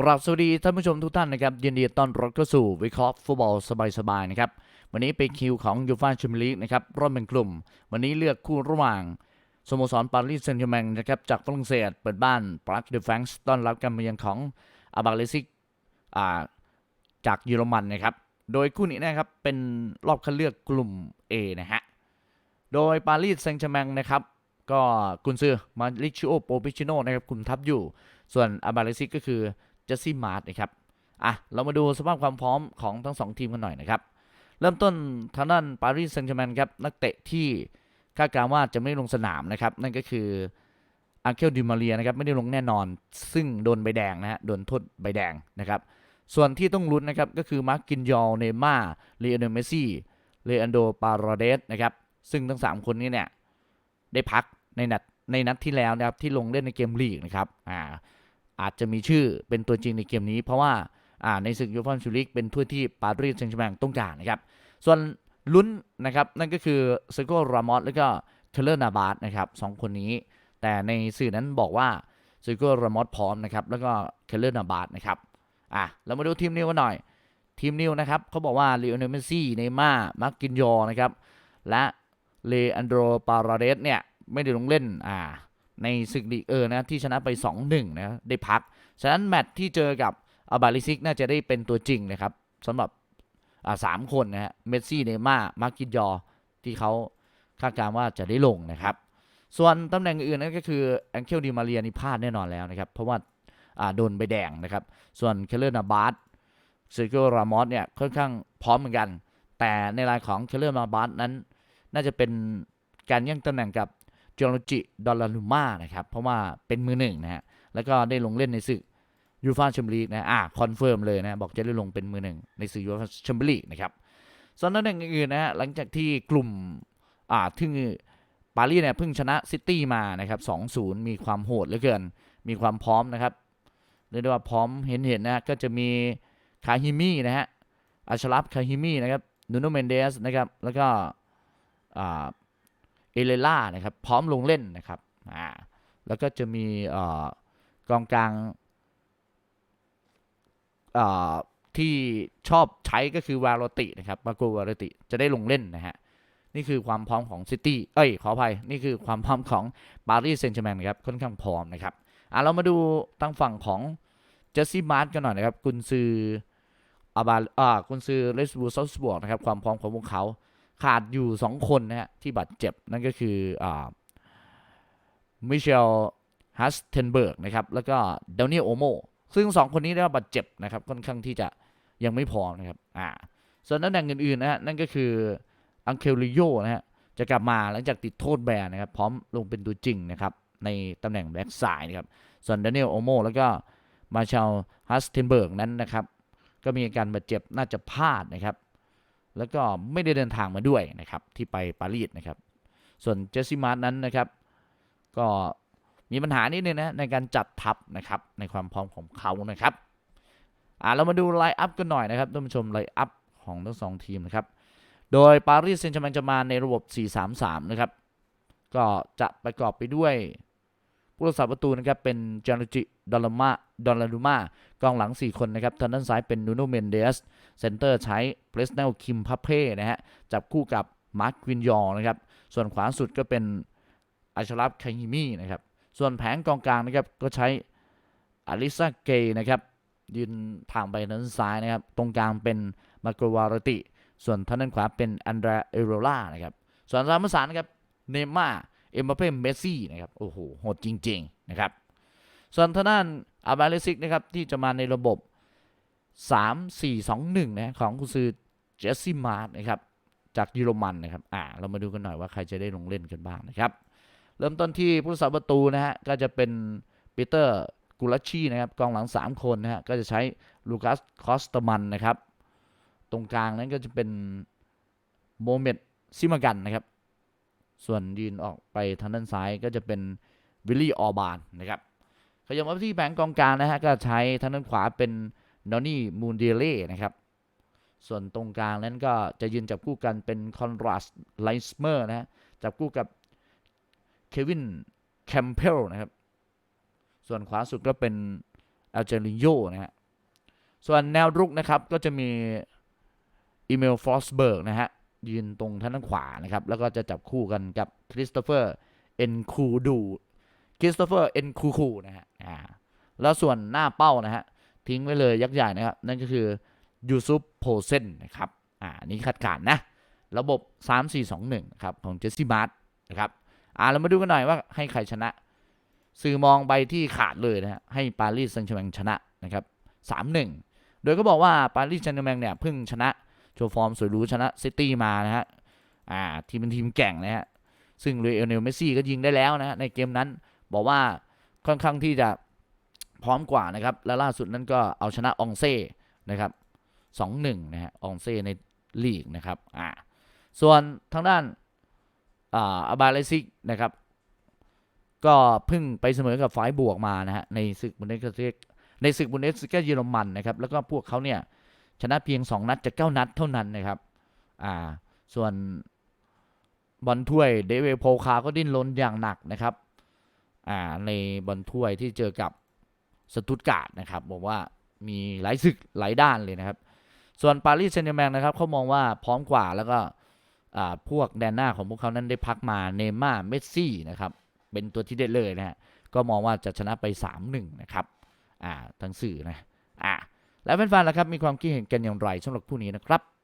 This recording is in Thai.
กราบสวัสดีท่านผู้ชมทุกท่านนะครับยินดีต้อนรับเข้าสู่วิเคราะห์ฟุตบอลสบายๆนะครับวันนี้เป็นคิวของยูฟ่าแชมเปี้ยนลีกนะครับรอบเป็นกลุ่ม วันนี้เลือกคู่ระหว่างสโมสรปารีสแซงต์แชร์แมงนะครับจากฝรั่งเศสเปิดบ้านปรักเดฟแฟงส์ต้อนรับการมาเยือนของอาบาเลซิกจากเยอรมันนะครับโดยคู่นี้นะครับเป็นรอบคัดเลือกกลุ่ม A นะฮะโดยปารีสแซงต์แชร์แมงนะครับก็กุนซือมาริชิโอโปปิชิโนนะครับคุมทัพอยู่ ส่วนอาบาเลซิกก็คือ เจสซี่มาร์ตนะครับอะเรามาดูสภาพความพร้อมของทั้งสองทีมกันหน่อยนะครับ เริ่มต้นทางด้านปารีสแซงต์แชร์แมงครับนักเตะที่คาดการณ์ว่าจะไม่ลงสนามนะครับ นั่นก็คืออังเคลดิมาเรียนะครับไม่ได้ลงแน่นอน ซึ่งโดนใบแดงนะฮะโดนโทษใบแดงนะครับ ส่วนที่ต้องลุ้นนะครับก็คือมาร์กินยอลเนม่าเลอเนเมซี่เลอันโดปาราเดสนะครับซึ่งทั้ง 3 คนนี้เนี่ยได้พักในนัดในนัดที่แล้วนะครับที่ลงเล่นในเกมลีกนะครับอ่า อาจจะมีชื่อเป็นตัวจริงในเกมนี้ เพราะว่าอ่าในศึกยูฟ่าชมเปี้ยนลีกเป็นถ้วยที่ปารีสแซงต์แชร์แมงต้องการนะครับ ส่วนลุ้นนะครับนั่นก็คือเซโกรามอสแล้วก็เทเลอร์นาบาสนะครับสองคนนี้ แต่ในสื่อนั้นบอกว่าเซโกรามอสพร้อมนะครับแล้วก็เทเลอร์นาบาสนะครับอะเรามาดูทีมนิวกันหน่อย ทีมนิวนะครับเขาบอกว่าลีโอเนลเมสซี่เนย์ม่าร์มาร์กินยอนะครับและเลอันโดรปาราเดสเนี่ยไม่ได้ลงเล่นอ่า ในศึกลีกเออร์นะที่ชนะไป 2-1 นะได้พัก ฉะนั้นแมตช์ที่เจอกับอาบาลิซิกน่าจะได้เป็นตัวจริงนะครับสำหรับสามคนนะฮะเมสซี่เนย์ม่าร์มาร์กินยอที่เขาคาดการณ์ว่าจะได้ลงนะครับ ส่วนตำแหน่งอื่นนั่นก็คือแองเ l ลดิมาเรียนี่พลาดแน่นอนแล้วนะครับ เพราะว่าาโดนใบแดงนะครับ ส่วนเคเลอร์นาบาสเซอร์เกิลรามอสเนี่ยค่อนข้างพร้อมเหมือนกัน แต่ในรายของเคเลอร์นาบาสนั้น น่าจะเป็นการแย่งตำแหน่งกับ จอร์จิดอลลารูมานะครับ เพราะว่าเป็นมือหนึ่งนะฮะ แล้วก็ได้ลงเล่นในศึกยูฟ่าแชมเปี้ยนลีกนะ อ่าคอนเฟิร์มเลยนะ บอกจะได้ลงเป็นมือหนึ่งในศึกยูฟ่าแชมเปี้ยนลีกนะครับ ส่วนตำแหน่งอื่นๆนะฮะ หลังจากที่กลุ่ม อ่าที่ปารีสเนี่ยเพิ่งชนะซิตี้มานะครับ2-0 มีความโหดเหลือเกิน มีความพร้อมนะครับ เรียกได้ว่าพร้อมเห็นๆนะ ก็จะมีคาฮิมี่นะฮะ อัชรัฟคาฮิมี่นะครับ นูโนเมนเดสนะครับ แล้วก็ อ่า เอเลล่านะครับพร้อมลงเล่นนะครับอ่าแล้วก็จะมีเอ่อกองกลางเอ่อที่ชอบใช้ก็คือวาโรตินะครับมาโกวาโรติจะได้ลงเล่นนะฮะนี่คือความพร้อมของซิตี้เอ้ยขออภัยนี่คือความพร้อมของปารีสเซงต์แชร์แมงนะครับค่อนข้างพร้อมนะครับอะเรามาดูทางฝั่งของเจสซี่มาร์ตกันหน่อยนะครับกุนซืออาบาอ่ากุนซือเลสบูซอสบวกนะครับความพร้อมของพวกเขา ขาดอยู่2คนนะฮะที่บาดเจ็บนั่นก็คืออมิเชลฮัสเทนเบิร์กนะครับ แล้วก็เดลเนียโอโมซึ่ง2คนนี้ได้รับบาดเจ็บนะครับ ค่อนข้างที่จะยังไม่พร้อมนะครับอ่าส่วนตำแหน่งอื่นๆนะฮะนั่นก็คืออังเคลริโยนะฮะจะกลับมาหลังจากติดโทษแบนนะครับ พร้อมลงเป็นตัวจริงนะครับ ในตำแหน่งแบ็กซ้ายนะครับส่วนเดนเนียโอโมแล้วก็มาเชลฮัสเทนเบิร์กนั้นนะครับ ก็มีอาการบาดเจ็บน่าจะพลาดนะครับ แล้วก็ไม่ได้เดินทางมาด้วยนะครับที่ไปปารีสนะครับ ส่วนเจสซี่มาร์นั้นนะครับ ก็มีปัญหานิดนึงนะในการจัดทัพนะครับในความพร้อมของเขานะครับอ่าเรามาดูไลน์อัพกันหน่อยนะครับท่านผู้ชมไลน์อัพของทั้งสองทีมนะครับ โดยปารีสเซนต์แชร์แมงจะมาในระบบ 4-3-3 นะครับ ก็จะประกอบไปด้วย ผู้รักษาประตูนะครับเป็นจานุจิดอลลามาดอลลารูมากองหลัง 4 คนนะครับทางด้านซ้ายเป็นนูโนเมนเดสเซนเตอร์ใช้เพรสเนลคิมพัพเพ่นะฮะจับคู่กับมาร์ควินยอนะครับส่วนขวาสุดก็เป็นอัชรัฟคาฮิมีนะครับส่วนแผงกองกลางนะครับก็ใช้อลิซาเกย์นะครับยืนทางไปทางด้านซ้ายนะครับ ตรงกลางเป็นมาโกวารติ ส่วนทางด้านขวาเป็นอันดราเอโรล่านะครับส่วนรามสารนะครับเนม่า เอ็มบัปเป้เมสซี่นะครับโอ้โหโหดจริง ๆ นะครับ ส่วนทางด้านอาบาเลซิกนะครับ ที่จะมาในระบบ 3 4 2 1 นะของคุณซือเจสซี่มาร์นะครับ จากเยอรมันนะครับอ่าเรามาดูกันหน่อยว่าใครจะได้ลงเล่นกันบ้างนะครับ เริ่มต้นที่ผู้รักษาประตูนะฮะก็จะเป็นปีเตอร์กูลัชชีนะครับกองหลัง 3 คนนะฮะก็จะใช้ลูคัสคอสตมันนะครับ ตรงกลางนั้นก็จะเป็นโมเมดซิมากันนะครับ ส่วนยืนออกไปทางด้านซ้ายก็จะเป็นวิลลี่ออบานนะครับขยับมาที่แผงกองกลางนะฮะก็ใช้ทางด้านขวาเป็นนอนนี่มูนเดเล่นะครับส่วนตรงกลางนั้นก็จะยืนจับคู่กันเป็นคอนราสไลส์เมอร์นะฮะจับคู่กับเควินแคมเพลนะครับส่วนขวาสุดก็เป็นอัลเจริโยนะฮะส่วนแนวรุกนะครับก็จะมีอีเมลฟอสเบิร์กนะฮะ ยืนตรงทางด้านขวานะครับ แล้วก็จะจับคู่กันกับคริสโตเฟอร์เอ็นคูดูคริสโตเฟอร์เอ็นคูคูนะฮะอ่าแล้วส่วนหน้าเป้านะฮะทิ้งไว้เลยยักษ์ใหญ่นะครับ นั่นก็คือยูซุปโพเซนนะครับอ่านี่ขัดขานนะ ระบบ 3 4 2 1ครับของเจสซี่มาร์ตนะครับอ่าเรามาดูกันหน่อยว่าให้ใครชนะ สื่อมองไปที่ขาดเลยนะฮะให้ปารีสแซงต์แชร์แมงชนะนะครับ3-1 โดยก็บอกว่าปารีสแซงต์แชร์แมงเนี่ยเพิ่งชนะ โชว์ฟอร์มสวยหรูชนะซิตี้มานะฮะอ่าทีมเป็นทีมแก่งนะฮะซึ่งลุยเอลเนลเมซี่ก็ยิงได้แล้วนะฮะในเกมนั้นบอกว่าค่อนข้างที่จะพร้อมกว่านะครับ และล่าสุดนั้นก็เอาชนะองเซ่นะครับ2-1นะฮะองเซ่ในลีกนะครับอ่าส่วนทางด้านอ่าอาบาเลซิกนะครับ ก็เพิ่งไปเสมอกับฝ่ายบวกมานะฮะในศึกบุนเดสลิกในศึกบุนเดสลิกเยอรมันนะครับ แล้วก็พวกเขาเนี่ย ชนะเพียง 2 นัดจาก 9 นัดเท่านั้นนะครับ อ่า ส่วนบอลถ้วยเดวิดโพคาก็ดิ้นรนอย่างหนักนะครับ อ่า ในบอลถ้วยที่เจอกับสตุตการ์ดนะครับ บอกว่ามีหลายศึกหลายด้านเลยนะครับ ส่วนปารีสแซงต์แชร์แมงนะครับเขามองว่าพร้อมกว่าแล้วก็อ่าพวกแดนหน้าของพวกเขานั้นได้พักมาเนม่าเมสซี่นะครับ เป็นตัวที่เด็ดเลยนะฮะก็มองว่าจะชนะไป 3-1 นะครับ อ่าทั้งสื่อนะอ่า แล้วแฟนๆล่ะครับมีความคิดเห็นกันอย่างไรสำหรับคู่นี้นะครับ